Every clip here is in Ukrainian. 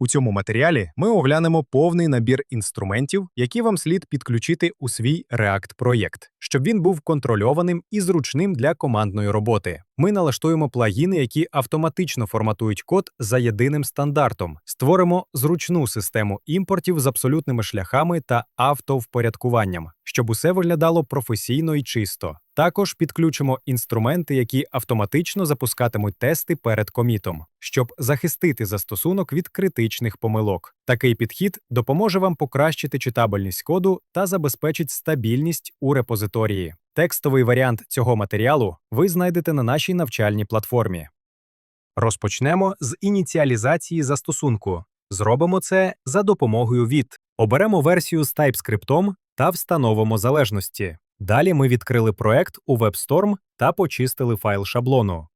У цьому матеріалі ми оглянемо повний набір інструментів, які вам слід підключити у свій React-проєкт, щоб він був контрольованим і зручним для командної роботи. Ми налаштуємо плагіни, які автоматично форматують код за єдиним стандартом, створимо зручну систему імпортів з абсолютними шляхами та автовпорядкуванням, щоб усе виглядало професійно і чисто. Також підключимо інструменти, які автоматично запускатимуть тести перед комітом, щоб захистити застосунок від критичних помилок. Такий підхід допоможе вам покращити читабельність коду та забезпечить стабільність у репозиторії. Текстовий варіант цього матеріалу ви знайдете на нашій навчальній платформі. Розпочнемо з ініціалізації застосунку. Зробимо це за допомогою від. Оберемо версію з TypeScript та встановимо залежності. Далі ми відкрили проект у WebStorm та почистили файл шаблону.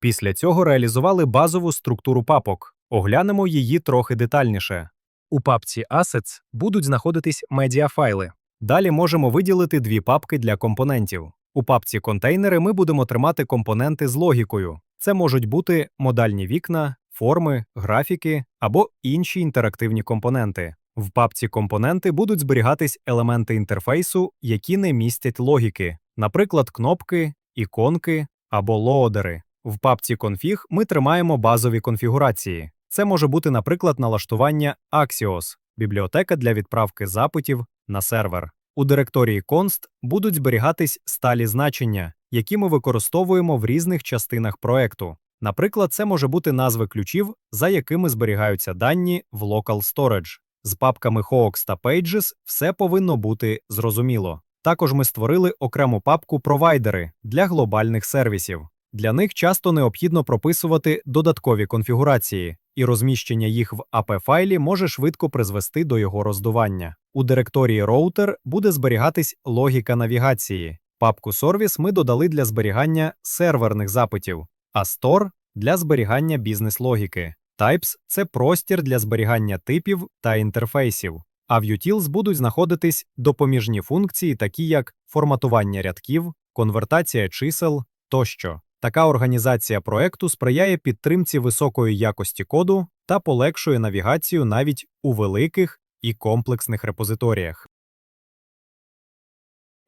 Після цього реалізували базову структуру папок. Оглянемо її трохи детальніше. У папці Assets будуть знаходитись медіафайли. Далі можемо виділити дві папки для компонентів. У папці контейнери ми будемо тримати компоненти з логікою. Це можуть бути модальні вікна, форми, графіки або інші інтерактивні компоненти. В папці компоненти будуть зберігатись елементи інтерфейсу, які не містять логіки, наприклад, кнопки, іконки або лоодери. В папці config ми тримаємо базові конфігурації. Це може бути, наприклад, налаштування Axios, бібліотека для відправки запитів на сервер. У директорії const будуть зберігатись сталі значення, які ми використовуємо в різних частинах проекту. Наприклад, це може бути назви ключів, за якими зберігаються дані в Local Storage. З папками Hawks та Pages все повинно бути зрозуміло. Також ми створили окрему папку провайдери для глобальних сервісів. Для них часто необхідно прописувати додаткові конфігурації, і розміщення їх в AP-файлі може швидко призвести до його роздування. У директорії Router буде зберігатись логіка навігації. Папку Service ми додали для зберігання серверних запитів, а Store – для зберігання бізнес-логіки. Types – це простір для зберігання типів та інтерфейсів. А в utils будуть знаходитись допоміжні функції, такі як форматування рядків, конвертація чисел тощо. Така організація проекту сприяє підтримці високої якості коду та полегшує навігацію навіть у великих і комплексних репозиторіях.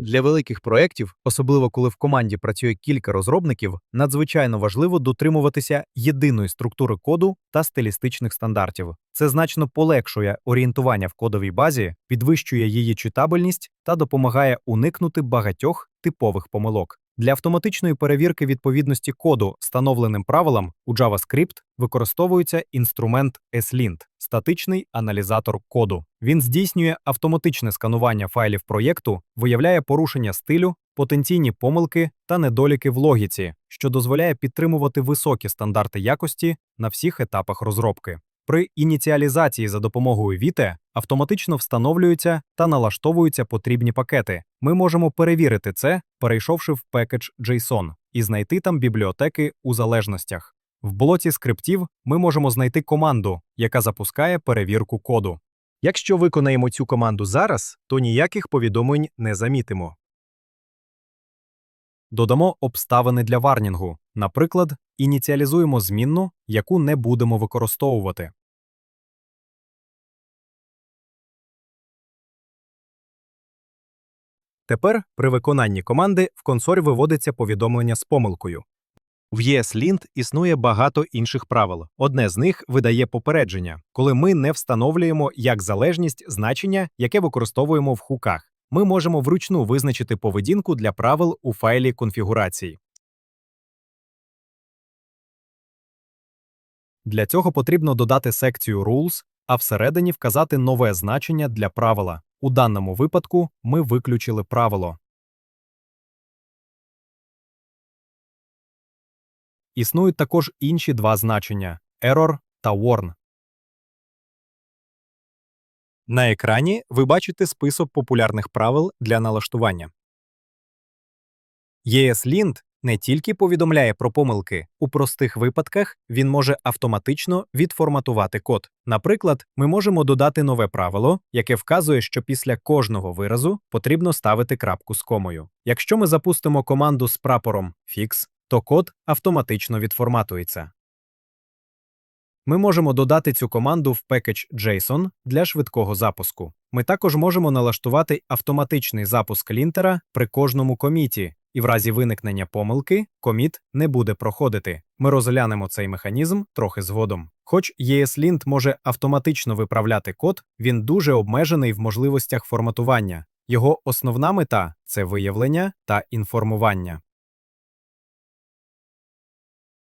Для великих проєктів, особливо коли в команді працює кілька розробників, надзвичайно важливо дотримуватися єдиної структури коду та стилістичних стандартів. Це значно полегшує орієнтування в кодовій базі, підвищує її читабельність та допомагає уникнути багатьох типових помилок. Для автоматичної перевірки відповідності коду встановленим правилам у JavaScript використовується інструмент ESLint – статичний аналізатор коду. Він здійснює автоматичне сканування файлів проєкту, виявляє порушення стилю, потенційні помилки та недоліки в логіці, що дозволяє підтримувати високі стандарти якості на всіх етапах розробки. При ініціалізації за допомогою Vite автоматично встановлюються та налаштовуються потрібні пакети. Ми можемо перевірити це, перейшовши в package.json і знайти там бібліотеки у залежностях. В блоці скриптів ми можемо знайти команду, яка запускає перевірку коду. Якщо виконаємо цю команду зараз, то ніяких повідомлень не замітимо. Додамо обставини для варнінгу. Наприклад, ініціалізуємо змінну, яку не будемо використовувати. Тепер при виконанні команди в консоль виводиться повідомлення з помилкою. В ESLint існує багато інших правил. Одне з них видає попередження, коли ми не встановлюємо як залежність значення, яке використовуємо в хуках. Ми можемо вручну визначити поведінку для правил у файлі конфігурації. Для цього потрібно додати секцію Rules, а всередині вказати нове значення для правила. У даному випадку ми виключили правило. Існують також інші два значення error та warn. На екрані ви бачите список популярних правил для налаштування. ESLint не тільки повідомляє про помилки, у простих випадках він може автоматично відформатувати код. Наприклад, ми можемо додати нове правило, яке вказує, що після кожного виразу потрібно ставити крапку з комою. Якщо ми запустимо команду з прапором fix, то код автоматично відформатується. Ми можемо додати цю команду в package JSON для швидкого запуску. Ми також можемо налаштувати автоматичний запуск лінтера при кожному коміті, і в разі виникнення помилки коміт не буде проходити. Ми розглянемо цей механізм трохи згодом. Хоч ESLint може автоматично виправляти код, він дуже обмежений в можливостях форматування. Його основна мета це виявлення та інформування.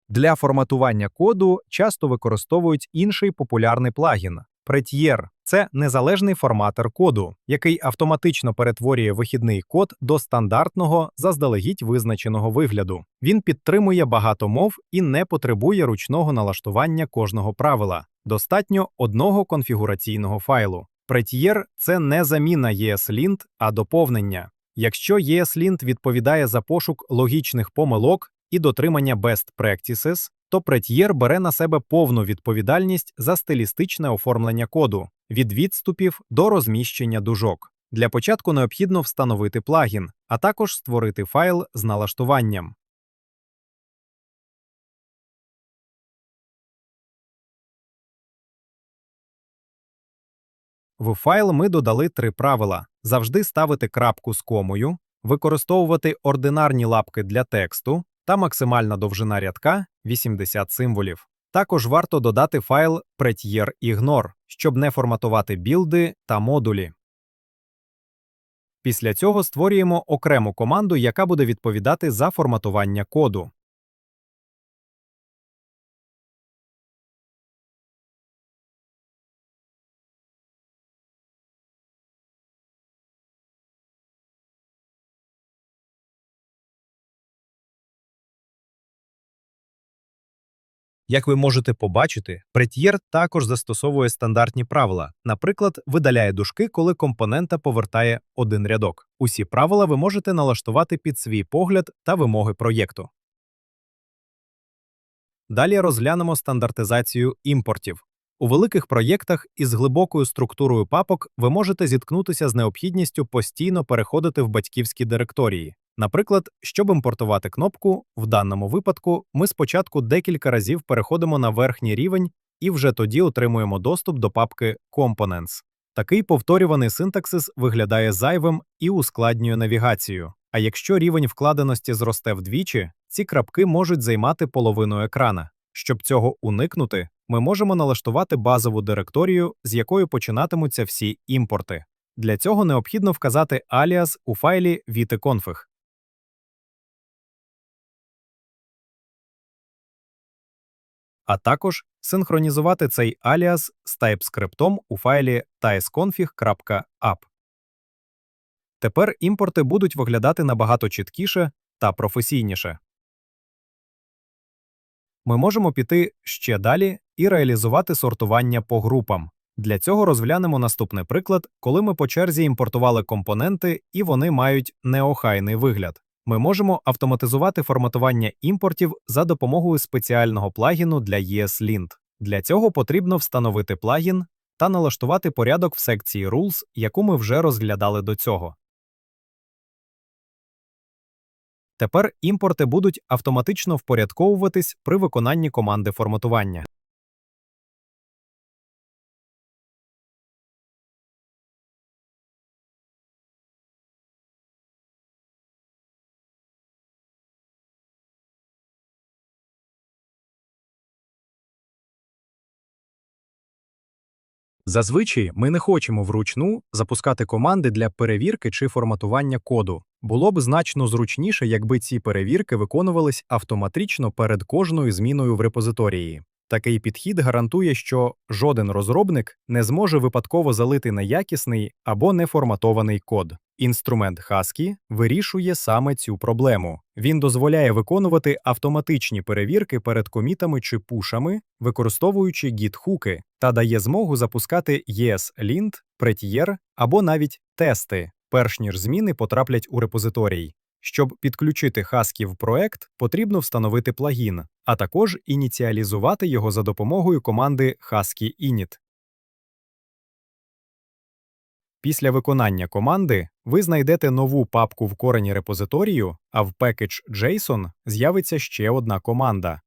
Для форматування коду часто використовують інший популярний плагін Prettier. Це незалежний форматор коду, який автоматично перетворює вихідний код до стандартного, заздалегідь визначеного вигляду. Він підтримує багато мов і не потребує ручного налаштування кожного правила. Достатньо одного конфігураційного файлу. Prettier – це не заміна ESLint, а доповнення. Якщо ESLint відповідає за пошук логічних помилок і дотримання best practices, то Prettier бере на себе повну відповідальність за стилістичне оформлення коду від відступів до розміщення дужок. Для початку необхідно встановити плагін, а також створити файл з налаштуванням. В файл ми додали три правила: завжди ставити крапку з комою, використовувати ординарні лапки для тексту та максимальна довжина рядка 80 символів. Також варто додати файл Prettier Ignore, щоб не форматувати білди та модулі. Після цього створюємо окрему команду, яка буде відповідати за форматування коду. Як ви можете побачити, Prettier також застосовує стандартні правила. Наприклад, видаляє дужки, коли компонента повертає один рядок. Усі правила ви можете налаштувати під свій погляд та вимоги проєкту. Далі розглянемо стандартизацію імпортів. У великих проєктах із глибокою структурою папок ви можете зіткнутися з необхідністю постійно переходити в батьківські директорії. Наприклад, щоб імпортувати кнопку, в даному випадку ми спочатку декілька разів переходимо на верхній рівень і вже тоді отримуємо доступ до папки Components. Такий повторюваний синтаксис виглядає зайвим і ускладнює навігацію. А якщо рівень вкладеності зросте вдвічі, ці крапки можуть займати половину екрана. Щоб цього уникнути, ми можемо налаштувати базову директорію, з якої починатимуться всі імпорти. Для цього необхідно вказати аліас у файлі vite.config. а також синхронізувати цей аліас з TypeScript у файлі tiesconfig.app. Тепер імпорти будуть виглядати набагато чіткіше та професійніше. Ми можемо піти ще далі і реалізувати сортування по групам. Для цього розглянемо наступний приклад, коли ми по черзі імпортували компоненти і вони мають неохайний вигляд. Ми можемо автоматизувати форматування імпортів за допомогою спеціального плагіну для ESLint. Для цього потрібно встановити плагін та налаштувати порядок в секції Rules, яку ми вже розглядали до цього. Тепер імпорти будуть автоматично впорядковуватись при виконанні команди форматування. Зазвичай ми не хочемо вручну запускати команди для перевірки чи форматування коду. Було б значно зручніше, якби ці перевірки виконувались автоматично перед кожною зміною в репозиторії. Такий підхід гарантує, що жоден розробник не зможе випадково залити неякісний або неформатований код. Інструмент Husky вирішує саме цю проблему. Він дозволяє виконувати автоматичні перевірки перед комітами чи пушами, використовуючи git-хуки, та дає змогу запускати ESLint, Prettier або навіть тести, перш ніж зміни потраплять у репозиторій. Щоб підключити Husky в проект, потрібно встановити плагін, а також ініціалізувати його за допомогою команди Husky init. Після виконання команди ви знайдете нову папку в корені репозиторію, а в package.json з'явиться ще одна команда.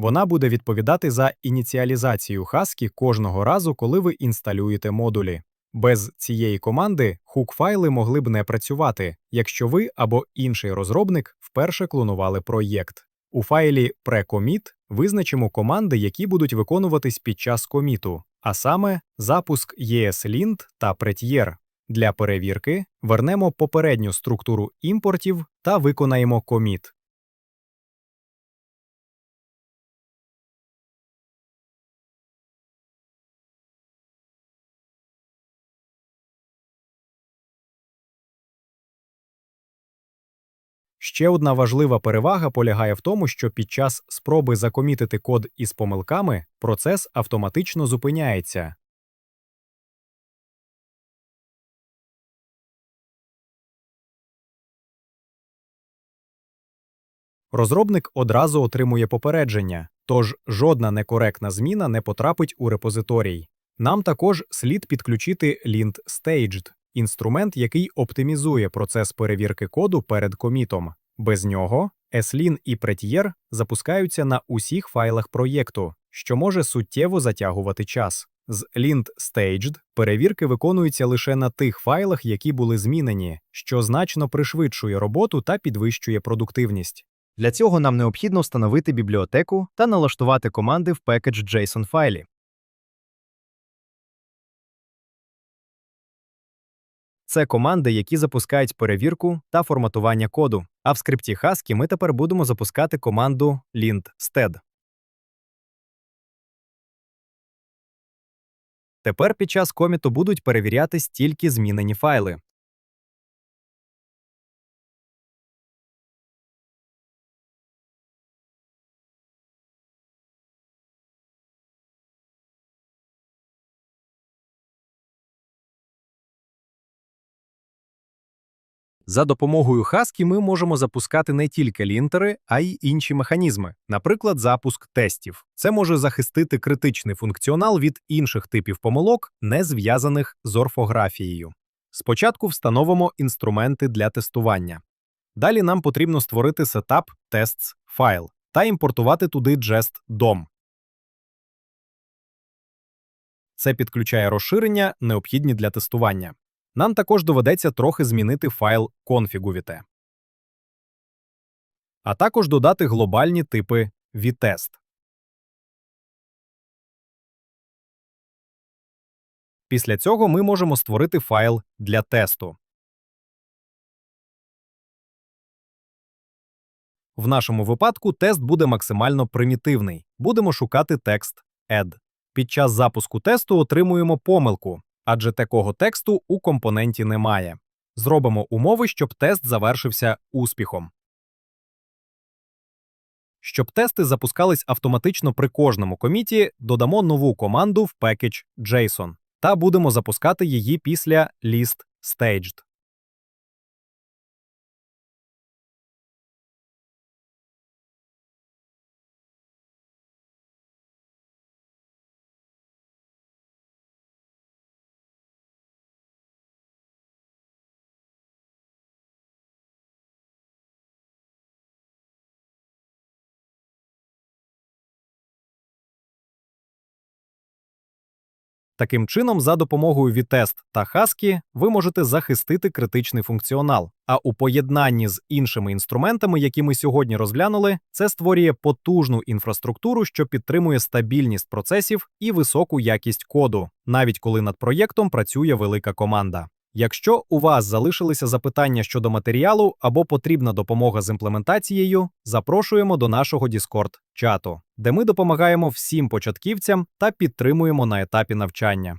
Вона буде відповідати за ініціалізацію Husky кожного разу, коли ви інсталюєте модулі. Без цієї команди хук-файли могли б не працювати, якщо ви або інший розробник вперше клонували проєкт. У файлі precommit визначимо команди, які будуть виконуватись під час коміту, а саме запуск ESLint та Prettier. Для перевірки вернемо попередню структуру імпортів та виконаємо коміт. Ще одна важлива перевага полягає в тому, що під час спроби закомітити код із помилками процес автоматично зупиняється. Розробник одразу отримує попередження, тож жодна некоректна зміна не потрапить у репозиторій. Нам також слід підключити lint staged – інструмент, який оптимізує процес перевірки коду перед комітом. Без нього ESLint і Prettier запускаються на усіх файлах проєкту, що може суттєво затягувати час. З lint staged перевірки виконуються лише на тих файлах, які були змінені, що значно пришвидшує роботу та підвищує продуктивність. Для цього нам необхідно встановити бібліотеку та налаштувати команди в package.json файлі. Це команди, які запускають перевірку та форматування коду. А в скрипті Husky ми тепер будемо запускати команду lint.sted. Тепер під час коміту будуть перевірятись тільки змінені файли. За допомогою Husky ми можемо запускати не тільки лінтери, а й інші механізми, наприклад, запуск тестів. Це може захистити критичний функціонал від інших типів помилок, не зв'язаних з орфографією. Спочатку встановимо інструменти для тестування. Далі нам потрібно створити setup tests файл та імпортувати туди jest DOM. Це підключає розширення, необхідні для тестування. Нам також доведеться трохи змінити файл configuvite. А також додати глобальні типи vtest. Після цього ми можемо створити файл для тесту. В нашому випадку тест буде максимально примітивний. Будемо шукати текст add. Під час запуску тесту отримуємо помилку, адже такого тексту у компоненті немає. Зробимо умови, щоб тест завершився успіхом. Щоб тести запускались автоматично при кожному коміті, додамо нову команду в package JSON та будемо запускати її після list staged. Таким чином, за допомогою ВІТЕСТ та Husky ви можете захистити критичний функціонал. А у поєднанні з іншими інструментами, які ми сьогодні розглянули, це створює потужну інфраструктуру, що підтримує стабільність процесів і високу якість коду, навіть коли над проєктом працює велика команда. Якщо у вас залишилися запитання щодо матеріалу або потрібна допомога з імплементацією, запрошуємо до нашого Discord чату, де ми допомагаємо всім початківцям та підтримуємо на етапі навчання.